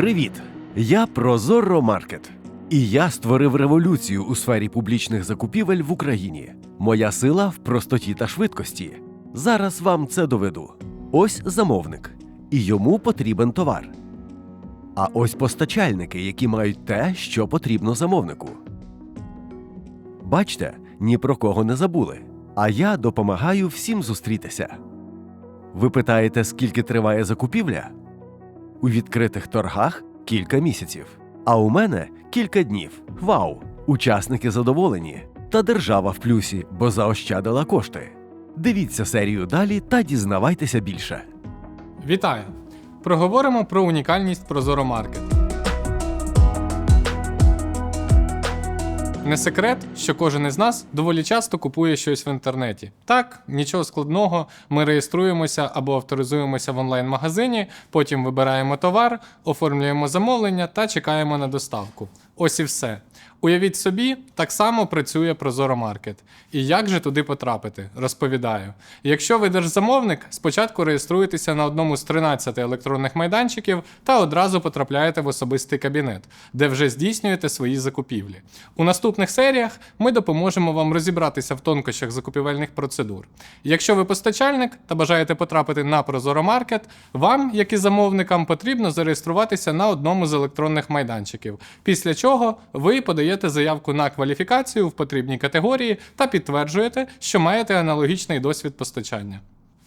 Привіт! Я Прозоро Маркет. І я створив революцію у сфері публічних закупівель в Україні. Моя сила в простоті та швидкості. Зараз вам це доведу. Ось замовник, і йому потрібен товар. А ось постачальники, які мають те, що потрібно замовнику. Бачте, ні про кого не забули. А я допомагаю всім зустрітися. Ви питаєте, скільки триває закупівля? У відкритих торгах кілька місяців. А у мене кілька днів. Вау! Учасники задоволені. Та держава в плюсі, бо заощадила кошти. Дивіться серію далі та дізнавайтеся більше. Вітаю! Проговоримо про унікальність Прозоро Не секрет, що кожен із нас доволі часто купує щось в інтернеті. Так, нічого складного, ми реєструємося або авторизуємося в онлайн-магазині, потім вибираємо товар, оформлюємо замовлення та чекаємо на доставку. Ось і все. Уявіть собі, так само працює Прозоро Маркет. І як же туди потрапити? Розповідаю. Якщо ви держзамовник, спочатку реєструєтеся на одному з 13 електронних майданчиків та одразу потрапляєте в особистий кабінет, де вже здійснюєте свої закупівлі. У наступних серіях ми допоможемо вам розібратися в тонкощах закупівельних процедур. Якщо ви постачальник та бажаєте потрапити на Прозоро Маркет, вам, як і замовникам, потрібно зареєструватися на одному з електронних майданчиків, після чого ви подаєте заявку на кваліфікацію в потрібній категорії та підтверджуєте, що маєте аналогічний досвід постачання.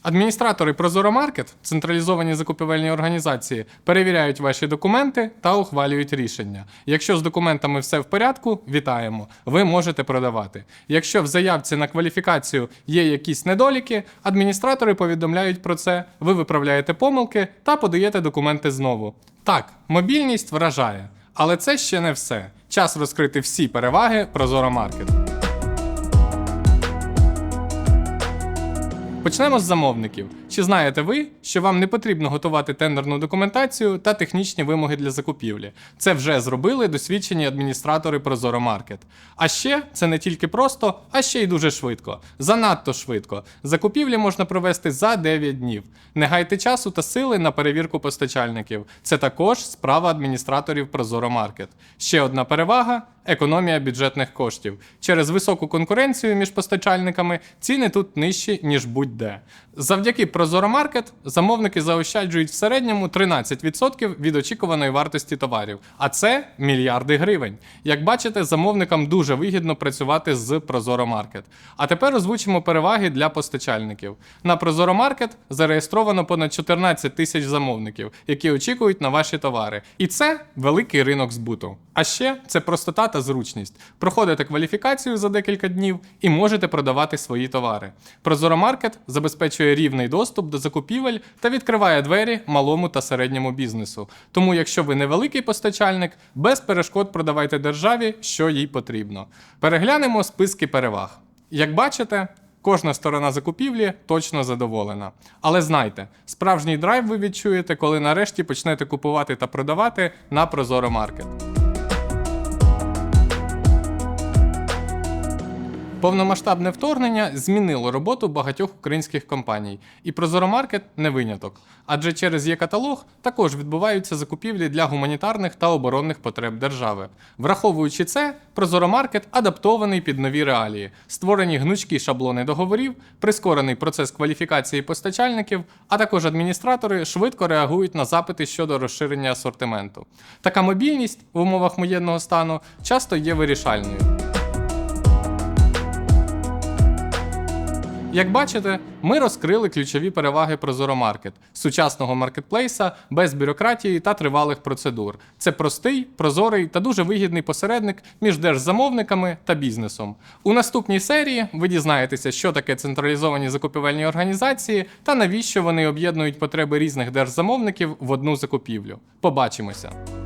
Адміністратори Прозоро Маркет, централізовані закупівельні організації, перевіряють ваші документи та ухвалюють рішення. Якщо з документами все в порядку, вітаємо, ви можете продавати. Якщо в заявці на кваліфікацію є якісь недоліки, адміністратори повідомляють про це, ви виправляєте помилки та подаєте документи знову. Так, мобільність вражає, але це ще не все. Час розкрити всі переваги Прозоро Почнемо з замовників. Чи знаєте ви, що вам не потрібно готувати тендерну документацію та технічні вимоги для закупівлі? Це вже зробили досвідчені адміністратори Прозоро Маркет. А ще це не тільки просто, а ще й дуже швидко. Занадто швидко. Закупівлі можна провести за 9 днів. Не гайте часу та сили на перевірку постачальників. Це також справа адміністраторів Прозоро Маркет. Ще одна перевага економія бюджетних коштів. Через високу конкуренцію між постачальниками ціни тут нижчі, ніж будь-де. Завдяки Прозоро Маркет замовники заощаджують в середньому 13% від очікуваної вартості товарів, а це мільярди гривень. Як бачите, замовникам дуже вигідно працювати з Прозоро Маркет. А тепер озвучимо переваги для постачальників. На Прозоро Маркет зареєстровано понад 14 тисяч замовників, які очікують на ваші товари. І це великий ринок збуту. А ще це простота та зручність. Проходите кваліфікацію за декілька днів і можете продавати свої товари. Прозоро Маркет забезпечує рівний доступ до закупівель та відкриває двері малому та середньому бізнесу. Тому, якщо ви невеликий постачальник, без перешкод продавайте державі, що їй потрібно. Переглянемо списки переваг. Як бачите, Кожна сторона закупівлі точно задоволена. Але знайте, справжній драйв ви відчуєте, коли нарешті почнете купувати та продавати на Прозоро Маркет. Повномасштабне вторгнення змінило роботу багатьох українських компаній, і Прозоромаркет не виняток. Адже через є-каталог також відбуваються закупівлі для гуманітарних та оборонних потреб держави. Враховуючи це, Прозоромаркет адаптований під нові реалії, створені гнучкі шаблони договорів, прискорений процес кваліфікації постачальників, а також адміністратори швидко реагують на запити щодо розширення асортименту. Така мобільність в умовах воєнного стану часто є вирішальною. Як бачите, ми розкрили ключові переваги Прозоро Маркет сучасного маркетплейса без бюрократії та тривалих процедур. Це простий, прозорий та дуже вигідний посередник між держзамовниками та бізнесом. У наступній серії ви дізнаєтеся, що таке централізовані закупівельні організації та навіщо вони об'єднують потреби різних держзамовників в одну закупівлю. Побачимося!